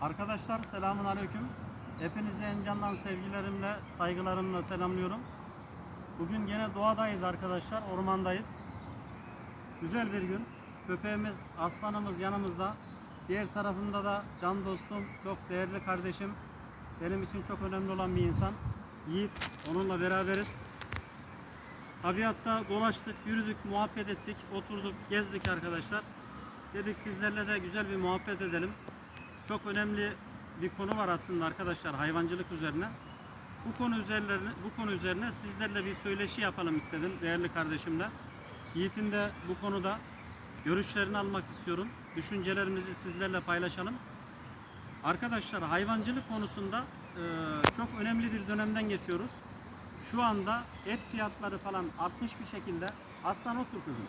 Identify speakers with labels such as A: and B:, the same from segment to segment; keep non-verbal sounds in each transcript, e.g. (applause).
A: Arkadaşlar selamun aleyküm. Hepinizi en candan sevgilerimle, saygılarımla selamlıyorum. Bugün gene doğadayız arkadaşlar, ormandayız. Güzel bir gün. Köpeğimiz, aslanımız yanımızda. Diğer tarafında da can dostum, çok değerli kardeşim. Benim için çok önemli olan bir insan. Yiğit, onunla beraberiz. Tabiatta dolaştık, yürüdük, muhabbet ettik, oturduk, gezdik arkadaşlar. Dedik sizlerle de güzel bir muhabbet edelim. Çok önemli bir konu var aslında arkadaşlar hayvancılık üzerine. Bu konu üzerine bu konu üzerine sizlerle bir söyleşi yapalım istedim değerli kardeşimle. Yiğit'in de bu konuda görüşlerini almak istiyorum. Düşüncelerimizi sizlerle paylaşalım. Arkadaşlar hayvancılık konusunda e, çok önemli bir dönemden geçiyoruz. Şu anda et fiyatları falan artmış bir şekilde. Aslan otur kızım.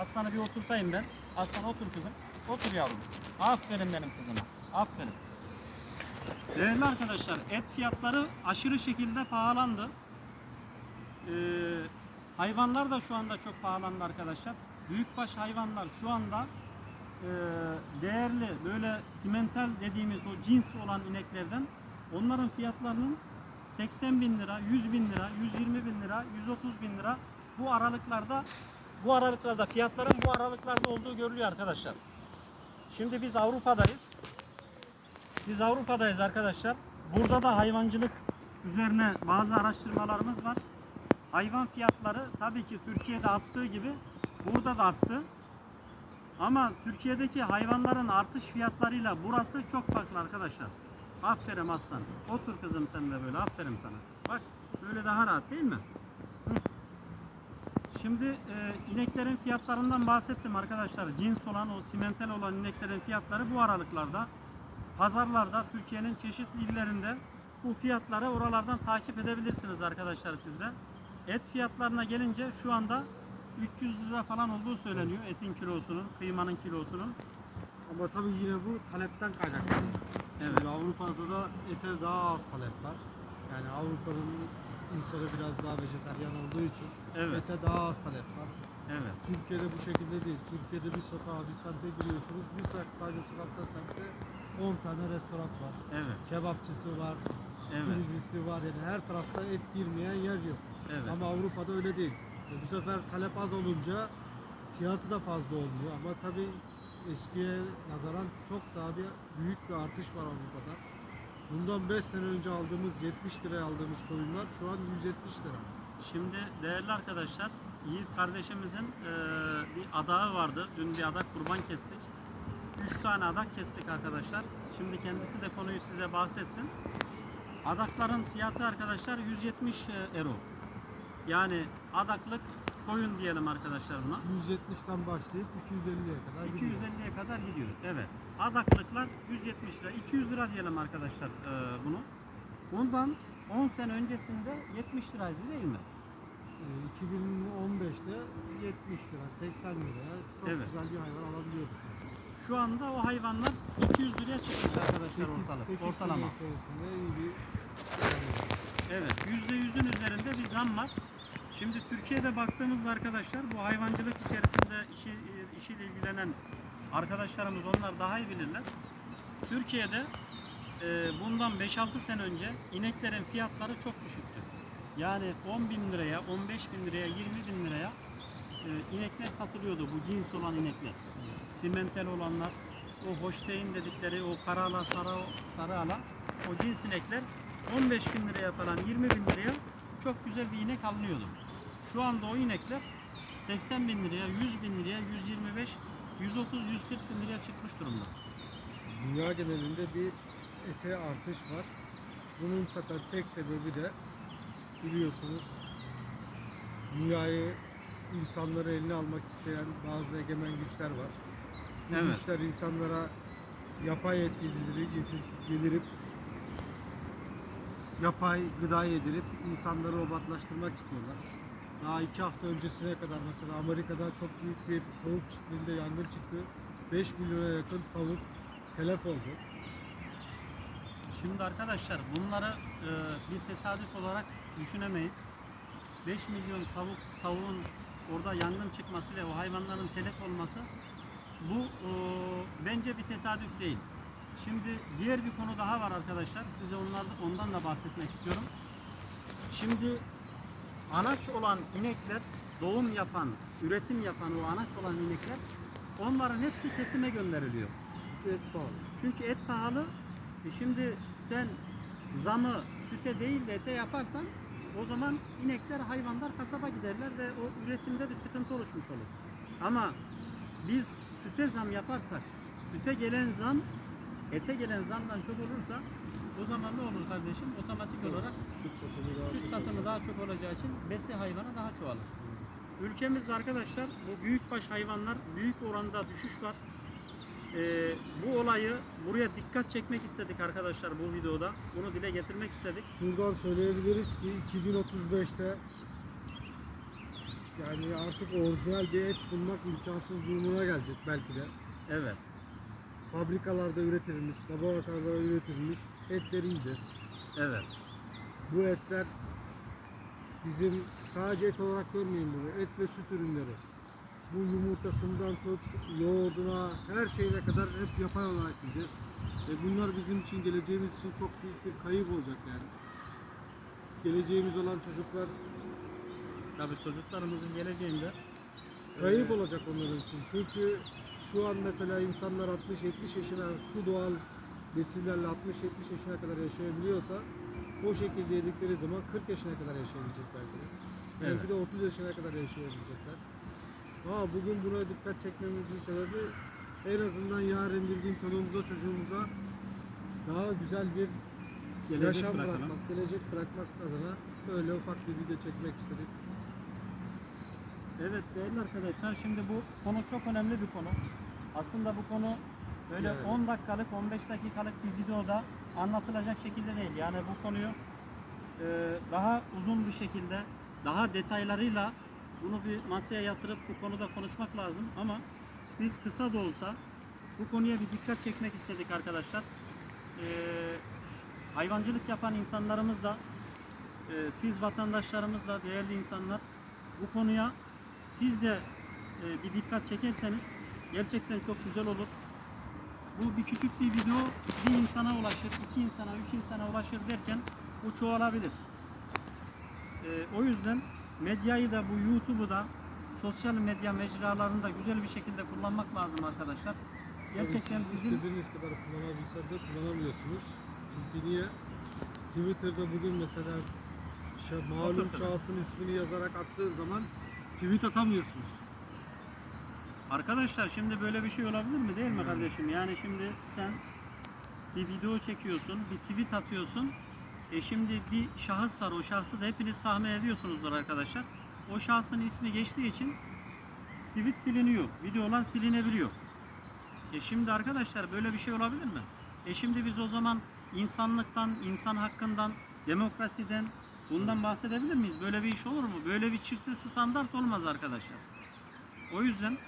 A: Aslanı bir oturtayım ben. Aslan otur kızım. Otur yavrum. Aferin benim kızıma. Aferin. Değerli arkadaşlar et fiyatları aşırı şekilde pahalandı. Ee, hayvanlar da şu anda çok pahalandı arkadaşlar. Büyükbaş hayvanlar şu anda e, değerli böyle simental dediğimiz o cins olan ineklerden onların fiyatlarının 80 bin lira, 100 bin lira, 120 bin lira, 130 bin lira bu aralıklarda bu aralıklarda fiyatların bu aralıklarda olduğu görülüyor arkadaşlar. Şimdi biz Avrupa'dayız. Biz Avrupa'dayız arkadaşlar. Burada da hayvancılık üzerine bazı araştırmalarımız var. Hayvan fiyatları tabii ki Türkiye'de arttığı gibi burada da arttı. Ama Türkiye'deki hayvanların artış fiyatlarıyla burası çok farklı arkadaşlar. Aferin aslan. Otur kızım sen de böyle. Aferin sana. Bak böyle daha rahat değil mi? Hı. Şimdi e, ineklerin fiyatlarından bahsettim arkadaşlar. Cins olan o simental olan ineklerin fiyatları bu aralıklarda pazarlarda Türkiye'nin çeşitli illerinde bu fiyatları oralardan takip edebilirsiniz arkadaşlar sizde. Et fiyatlarına gelince şu anda 300 lira falan olduğu söyleniyor etin kilosunun, kıymanın kilosunun.
B: Ama tabii yine bu talepten kaynaklanıyor.
A: Evet.
B: Şimdi Avrupa'da da ete daha az talep var. Yani Avrupa'nın insanı biraz daha vejetaryen olduğu için
A: Evet,
B: ete daha az talep var.
A: evet,
B: Türkiye'de bu şekilde değil. Türkiye'de bir sokağa, bir semte giriyorsunuz. Bir sak- sadece sokakta semtte 10 tane restoran var.
A: evet,
B: Kebapçısı var,
A: evet,
B: prizcisi var. Yani her tarafta et girmeyen yer yok.
A: evet.
B: Ama Avrupa'da öyle değil. E bu sefer talep az olunca fiyatı da fazla olmuyor. Ama tabii eskiye nazaran çok daha bir büyük bir artış var Avrupa'da. Bundan 5 sene önce aldığımız 70 liraya aldığımız koyunlar şu an 170 lira.
A: Şimdi değerli arkadaşlar, Yiğit kardeşimizin eee, bir adağı vardı. Dün bir adak kurban kestik. 3 tane adak kestik arkadaşlar. Şimdi kendisi de konuyu size bahsetsin. Adakların fiyatı arkadaşlar 170 euro. Yani adaklık koyun diyelim arkadaşlar buna.
B: 170'ten başlayıp 250'ye kadar gidiyor.
A: 250'ye kadar gidiyor. Evet. Adaklıklar 170 lira. 200 lira diyelim arkadaşlar eee, bunu. Bundan 10 sene öncesinde 70 liraydı değil mi?
B: E, 2015'te 70 lira, 80 liraya çok
A: Evet.
B: güzel bir hayvan alabiliyorduk. mesela.
A: Şu anda o hayvanlar 200 liraya çıkmış arkadaşlar
B: Sekiz-
A: ortalık,
B: sekiz
A: ortalama.
B: sene içerisinde iyi bir
A: Evet, %100'ün üzerinde bir zam var. Şimdi Türkiye'de baktığımızda arkadaşlar bu hayvancılık içerisinde işi, işiyle ilgilenen arkadaşlarımız onlar daha iyi bilirler. Türkiye'de e, bundan 5-6 sene önce ineklerin fiyatları çok düşüktü. Yani 10 bin liraya, 15 bin liraya, 20 bin liraya e, inekler satılıyordu bu cins olan inekler. Simental olanlar, o hoştein dedikleri o karaala, sarı, sarıala, o cins inekler 15 bin liraya falan 20 bin liraya çok güzel bir inek alınıyordu. Şu anda o inekler 80 bin liraya, 100 bin liraya, 125, 130, 140 bin liraya çıkmış durumda.
B: Dünya genelinde bir ete artış var. Bunun zaten tek sebebi de biliyorsunuz dünyayı insanları eline almak isteyen bazı egemen güçler var. Bu
A: Evet.
B: güçler insanlara yapay et yedirip, yedir- yedirip yapay gıda yedirip insanları obatlaştırmak istiyorlar. Daha iki hafta öncesine kadar mesela Amerika'da çok büyük bir tavuk çiftliğinde yangın çıktı. 5 milyona yakın tavuk telef oldu.
A: Şimdi arkadaşlar bunları e, bir tesadüf olarak düşünemeyiz. 5 milyon tavuk tavuğun orada yangın çıkması ve o hayvanların telef olması bu e, bence bir tesadüf değil. Şimdi diğer bir konu daha var arkadaşlar. Size onlar, ondan da bahsetmek istiyorum. Şimdi anaç olan inekler, doğum yapan, üretim yapan o anaç olan inekler onların hepsi kesime gönderiliyor.
B: Et pahalı.
A: Çünkü et pahalı. E şimdi sen zamı süte değil de ete yaparsan o zaman inekler, hayvanlar kasaba giderler ve o üretimde bir sıkıntı oluşmuş olur. Ama biz süte zam yaparsak, süte gelen zam ete gelen zamdan çok olursa o zaman ne olur kardeşim? Otomatik olarak
B: Süt satımı daha
A: süt
B: çok
A: satımı daha çok olacağı için besi hayvana daha çoğalır. Ülkemizde arkadaşlar bu büyükbaş hayvanlar büyük oranda düşüş var. Ee, bu olayı buraya dikkat çekmek istedik arkadaşlar bu videoda. Bunu dile getirmek istedik.
B: Şuradan söyleyebiliriz ki 2035'te yani artık orijinal bir et bulmak imkansız durumuna gelecek belki de.
A: Evet.
B: Fabrikalarda üretilmiş, laboratuvarlarda üretilmiş etleri yiyeceğiz.
A: Evet.
B: Bu etler bizim sadece et olarak görmeyin bunu. Et ve süt ürünleri. Bu yumurtasından tut, yoğurduna, her şeyine kadar hep yapay olarak yiyeceğiz. Ve bunlar bizim için, geleceğimiz için çok büyük bir kayıp olacak yani. Geleceğimiz olan çocuklar
A: Tabii çocuklarımızın geleceğinde
B: kayıp
A: e,
B: olacak onların için. Çünkü şu an mesela insanlar 60-70 yaşına şu doğal besinlerle 60-70 yaşına kadar yaşayabiliyorsa o şekilde yedikleri zaman 40 yaşına kadar yaşayabilecek belki de. Belki
A: Evet.
B: de 30 yaşına kadar yaşayabilecekler. Ha bugün buna dikkat çekmemizin sebebi en azından yarın bir gün çoluğumuza çocuğumuza daha güzel bir
A: Gelecek
B: yaşam bırakmak, gelecek bırakmak adına böyle ufak bir video çekmek istedik.
A: Evet değerli arkadaşlar şimdi bu konu çok önemli bir konu. Aslında bu konu böyle
B: Yani.
A: 10 dakikalık 15 dakikalık bir videoda anlatılacak şekilde değil. Yani bu konuyu e, daha uzun bir şekilde daha detaylarıyla bunu bir masaya yatırıp bu konuda konuşmak lazım ama biz kısa da olsa bu konuya bir dikkat çekmek istedik arkadaşlar. E, hayvancılık yapan insanlarımız da e, siz vatandaşlarımız da değerli insanlar bu konuya siz de e, bir dikkat çekerseniz gerçekten çok güzel olur. Bu bir küçük bir video bir insana ulaşır, iki insana, üç insana ulaşır derken bu çoğalabilir. E, o yüzden medyayı da bu YouTube'u da sosyal medya mecralarını da güzel bir şekilde kullanmak lazım arkadaşlar. Gerçekten
B: Tabii
A: bizim
B: istediğiniz kadar kullanabilseniz de kullanamıyorsunuz. Çünkü niye? Twitter'da bugün mesela şa- malum şahsın ismini yazarak attığın zaman tweet atamıyorsunuz.
A: Arkadaşlar şimdi böyle bir şey olabilir mi değil mi
B: Yani.
A: kardeşim? Yani şimdi sen bir video çekiyorsun, bir tweet atıyorsun. E şimdi bir şahıs var. O şahsı da hepiniz tahmin ediyorsunuzdur arkadaşlar. O şahsın ismi geçtiği için tweet siliniyor. Videolar silinebiliyor. E şimdi arkadaşlar böyle bir şey olabilir mi? E şimdi biz o zaman insanlıktan, insan hakkından, demokrasiden bundan bahsedebilir miyiz? Böyle bir iş olur mu? Böyle bir çifte standart olmaz arkadaşlar. O yüzden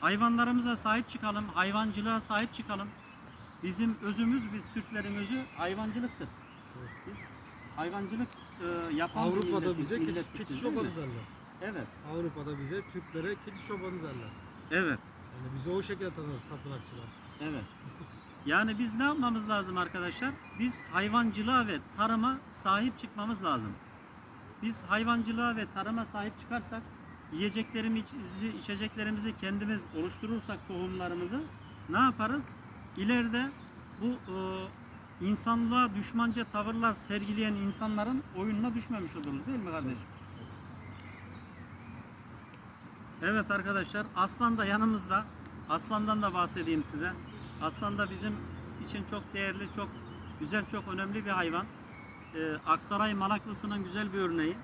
A: hayvanlarımıza sahip çıkalım, hayvancılığa sahip çıkalım. Bizim özümüz, biz Türklerin özü hayvancılıktır. Biz hayvancılık e, yapan
B: Avrupa'da
A: milletiz,
B: bize
A: milletiz,
B: keçi çobanı derler.
A: Evet,
B: Avrupa'da bize Türklere keçi çobanı derler.
A: evet,
B: Yani bizi o şekilde tanır tapınakçılar.
A: evet. (laughs) Yani biz ne yapmamız lazım arkadaşlar? Biz hayvancılığa ve tarıma sahip çıkmamız lazım. Biz hayvancılığa ve tarıma sahip çıkarsak, yiyeceklerimizi, içeceklerimizi kendimiz oluşturursak tohumlarımızı ne yaparız? İleride bu e, insanlığa düşmanca tavırlar sergileyen insanların oyununa düşmemiş oluruz değil mi kardeşim? Evet arkadaşlar Aslan da yanımızda. Aslan'dan da bahsedeyim size. Aslan da bizim için çok değerli, çok güzel, çok önemli bir hayvan. Ee, Aksaray Malaklısı'nın güzel bir örneği.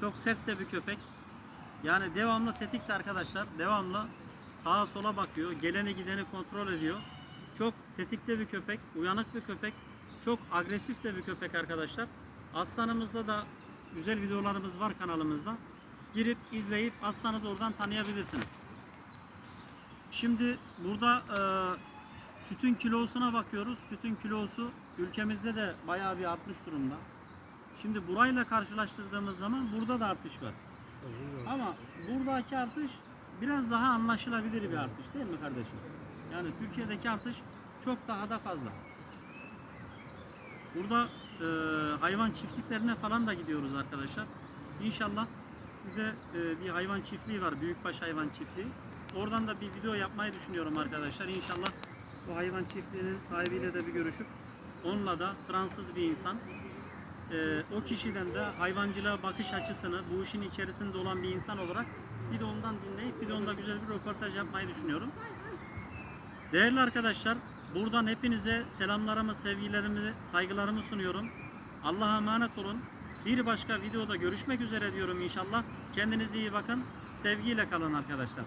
A: Çok sert de bir köpek. Yani devamlı tetikte arkadaşlar. Devamlı sağa sola bakıyor. Geleni gideni kontrol ediyor. Çok tetikte bir köpek. Uyanık bir köpek. Çok agresif de bir köpek arkadaşlar. Aslanımızda da güzel videolarımız var kanalımızda. Girip izleyip aslanı da oradan tanıyabilirsiniz. Şimdi burada e, sütün kilosuna bakıyoruz. Sütün kilosu ülkemizde de bayağı bir artmış durumda. Şimdi burayla karşılaştırdığımız zaman burada da artış var.
B: Tabii,
A: Ama buradaki artış biraz daha anlaşılabilir bir artış değil mi kardeşim? Yani Türkiye'deki artış çok daha da fazla. Burada e, hayvan çiftliklerine falan da gidiyoruz arkadaşlar. İnşallah size e, bir hayvan çiftliği var, büyükbaş hayvan çiftliği. Oradan da bir video yapmayı düşünüyorum arkadaşlar. İnşallah bu hayvan çiftliğinin sahibiyle de bir görüşüp onunla da Fransız bir insan e, o kişiden de hayvancılığa bakış açısını bu işin içerisinde olan bir insan olarak bir de ondan dinleyip bir de onda güzel bir röportaj yapmayı düşünüyorum. Değerli arkadaşlar, buradan hepinize selamlarımı, sevgilerimi, saygılarımı sunuyorum. Allah'a emanet olun. Bir başka videoda görüşmek üzere diyorum inşallah. Kendinize iyi bakın. Sevgiyle kalın arkadaşlar.